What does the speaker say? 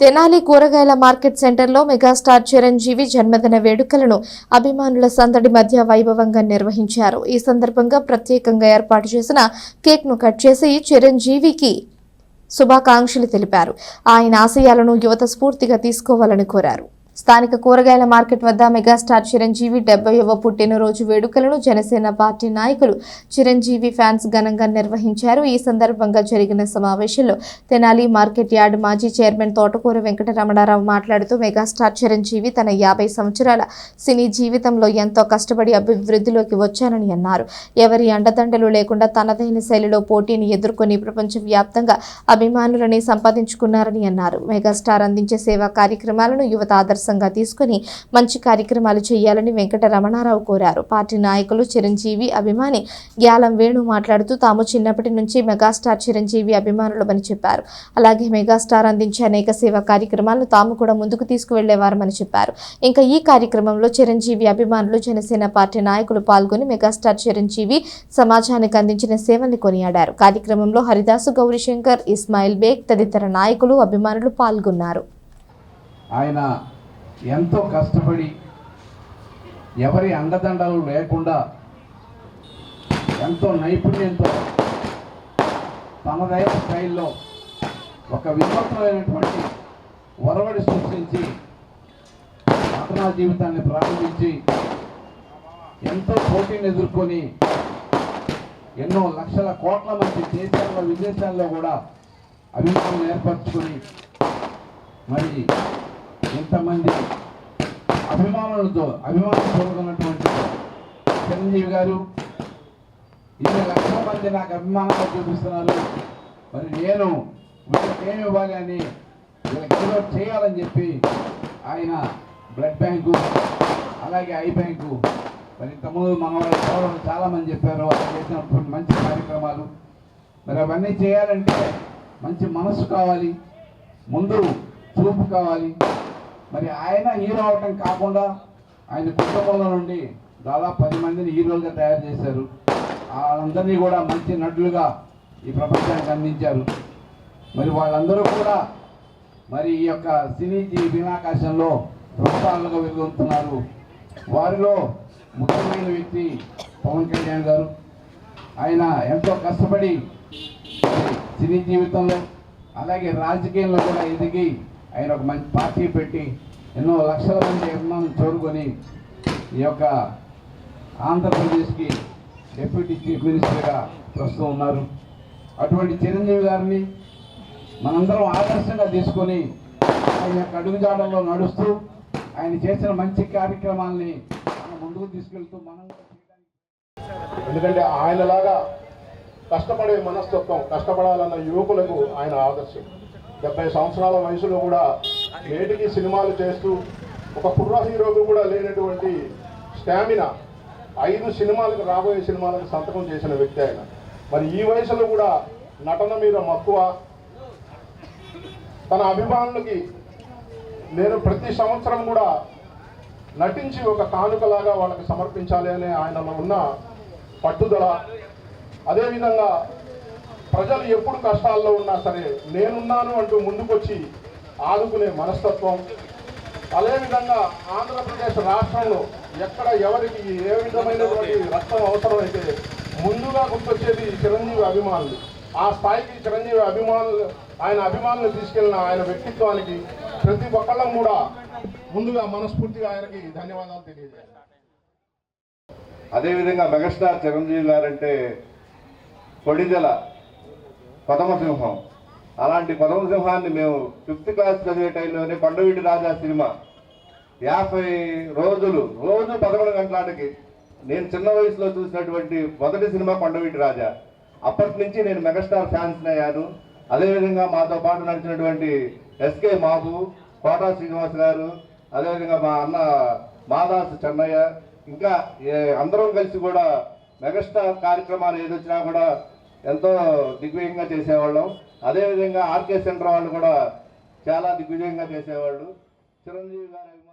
తెనాలి కూరగాయల మార్కెట్ సెంటర్లో మెగాస్టార్ చిరంజీవి జన్మదిన వేడుకలను అభిమానుల సందడి మధ్య వైభవంగా నిర్వహించారు. ఈ సందర్భంగా ప్రత్యేకంగా ఏర్పాటు చేసిన కేక్ను కట్ చేసి చిరంజీవికి శుభాకాంక్షలు తెలిపారు. ఆయన ఆశయాలను యువత స్ఫూర్తిగా తీసుకోవాలని కోరారు. స్థానిక కూరగాయల మార్కెట్ వద్ద మెగాస్టార్ చిరంజీవి డెబ్బైవ పుట్టినరోజు వేడుకలను జనసేన పార్టీ నాయకులు చిరంజీవి ఫ్యాన్స్ ఘనంగా నిర్వహించారు. ఈ సందర్భంగా జరిగిన సమావేశంలో తెనాలి మార్కెట్ యార్డ్ మాజీ చైర్మన్ తోటకూర వెంకటరమణారావు మాట్లాడుతూ మెగాస్టార్ చిరంజీవి తన యాభై సంవత్సరాల సినీ జీవితంలో ఎంతో కష్టపడి అభివృద్ధిలోకి వచ్చానని అన్నారు. ఎవరి అండదండలు లేకుండా తనదైన శైలిలో పోటీని ఎదుర్కొని ప్రపంచవ్యాప్తంగా అభిమానులని సంపాదించుకున్నారని అన్నారు. మెగాస్టార్ అందించే సేవా కార్యక్రమాలను యువత ఆదర్శంగా తీసుకుని మంచి కార్యక్రమాలు చేయాలని వెంకటరమణారావు కోరారు. పార్టీ నాయకులు చిరంజీవి అభిమాని గ్యాలం వేణు మాట్లాడుతూ తాము చిన్నప్పటి నుంచి మెగాస్టార్ చిరంజీవి అభిమానులమని చెప్పారు. అలాగే మెగాస్టార్ అందించే అనేక సేవా కార్యక్రమాలను తాము కూడా ముందుకు తీసుకువెళ్ళేవారమని చెప్పారు. ఇంకా ఈ కార్యక్రమంలో చిరంజీవి అభిమానులు జనసేన పార్టీ నాయకులు పాల్గొని మెగాస్టార్ చిరంజీవి సమాజానికి అందించిన సేవల్ని కొనియాడారు. కార్యక్రమంలో హరిదాసు గౌరీశంకర్ ఇస్మాయిల్ బేగ్ తదితర నాయకులు అభిమానులు పాల్గొన్నారు. ఆయన ఎంతో కష్టపడి ఎవరి అండదండలు లేకుండా ఎంతో నైపుణ్యంతో తనదైన స్టైల్లో ఒక వినూత్నమైనటువంటి ఒరవడి సృష్టించి నటనా జీవితాన్ని ప్రారంభించి ఎంతో పోటీని ఎదుర్కొని ఎన్నో లక్షల కోట్ల మంది దేశాల్లో విదేశాల్లో కూడా అభిమానులు ఏర్పరచుకొని మరి ఎంతమంది అభిమానులతో అభిమానం కోరుకున్నటువంటి చిరంజీవి గారు ఇన్ని లక్షల మంది నాకు అభిమానంగా చూపిస్తున్నారు. మరి నేను వీళ్ళకి ఏమి ఇవ్వాలి అని వీళ్ళకి ఏదో చేయాలని చెప్పి ఆయన బ్లడ్ బ్యాంకు అలాగే ఐ బ్యాంకు మరి ఇంతకుముందు మన వాళ్ళు చాలామంది చాలా చెప్పారు వాళ్ళు చేసినటువంటి మంచి కార్యక్రమాలు. మరి అవన్నీ చేయాలంటే మంచి మనసు కావాలి ముందు చూపు కావాలి. మరి ఆయన హీరో అవటం కాకుండా ఆయన కుటుంబంలో నుండి దాదాపు పది మందిని హీరోలుగా తయారు చేశారు. వాళ్ళందరినీ కూడా మంచి నటులుగా ఈ ప్రపంచానికి అందించారు. మరి వాళ్ళందరూ కూడా మరి ఈ యొక్క సినీ జీ- వినాకాశంలో రూపాలుగా వెలుగొందుతున్నారు. వారిలో ముఖ్యమైన వ్యక్తి పవన్ కళ్యాణ్ గారు. ఆయన ఎంతో కష్టపడి సినీ జీవితంలో అలాగే రాజకీయంలో కూడా ఎదిగి ఆయన ఒక మంచి పార్టీ పెట్టి ఎన్నో లక్షల మంది అభిమానులు చూరుకొని ఈ యొక్క ఆంధ్రప్రదేశ్కి డిప్యూటీ చీఫ్ మినిస్టర్గా ప్రస్తుతం ఉన్నారు. అటువంటి చిరంజీవి గారిని మనందరం ఆదర్శంగా తీసుకొని ఆయన యొక్క అడుగుజాడల్లో నడుస్తూ ఆయన చేసిన మంచి కార్యక్రమాల్ని మనం ముందుకు తీసుకెళ్తూ మనం ఎందుకంటే ఆయనలాగా కష్టపడే మనస్తత్వం కష్టపడాలన్న యువకులకు ఆయన ఆదర్శం. డెబ్బై సంవత్సరాల వయసులో కూడా నేటికి సినిమాలు చేస్తూ ఒక కుర్ర హీరోకు కూడా లేనటువంటి స్టామినా ఐదు సినిమాలకు రాబోయే సినిమాలకు సంతకం చేసిన వ్యక్తి ఆయన. మరి ఈ వయసులో కూడా నటన మీద మక్కువ. తన అభిమానులకి నేను ప్రతి సంవత్సరం కూడా నటించి ఒక కానుకలాగా వాళ్ళకి సమర్పించాలి అనే ఆయనలో ఉన్న పట్టుదల. అదేవిధంగా ప్రజలు ఎప్పుడు కష్టాల్లో ఉన్నా సరే నేనున్నాను అంటూ ముందుకొచ్చి ఆదుకునే మనస్తత్వం. అదేవిధంగా ఆంధ్రప్రదేశ్ రాష్ట్రంలో ఎక్కడ ఎవరికి ఏ విధమైనటువంటి రక్తం అవసరమైతే ముందుగా గుర్తొచ్చేది చిరంజీవి అభిమానులు. ఆ స్థాయికి చిరంజీవి అభిమానులు ఆయన అభిమానులు తీసుకెళ్ళిన ఆయన వ్యక్తిత్వానికి ప్రతి ఒక్కళ్ళం కూడా ముందుగా మనస్ఫూర్తిగా ఆయనకి ధన్యవాదాలు తెలియజేయాలి. అదేవిధంగా మెగాస్టార్ చిరంజీవి గారంటే కొడిదెల పదమసింహం అలాంటి పదమసింహాన్ని మేము ఫిఫ్త్ క్లాస్ చదివే టైంలోనే కొండవీటి రాజా సినిమా. యాభై రోజులు రోజు పదకొండు గంటలాటకి నేను చిన్న వయసులో చూసినటువంటి మొదటి సినిమా కొండవీటి రాజా. అప్పటి నుంచి నేను మెగాస్టార్ ఫ్యాన్స్ అయ్యాను. అదేవిధంగా మాతో పాటు నడిచినటువంటి ఎస్కే మాబు కోటా శ్రీనివాస్ గారు అదేవిధంగా మా అన్న మాదాస్ చెన్నయ్య ఇంకా ఏ- అందరం కలిసి కూడా మెగాస్టార్ కార్యక్రమాలు ఏదొచ్చినా కూడా ఎంతో దిగ్విజయంగా చేసేవాళ్ళం. అదేవిధంగా ఆర్కే సెంటర్ వాళ్ళు కూడా చాలా దిగ్విజయంగా చేసేవాళ్ళు. చిరంజీవి గారు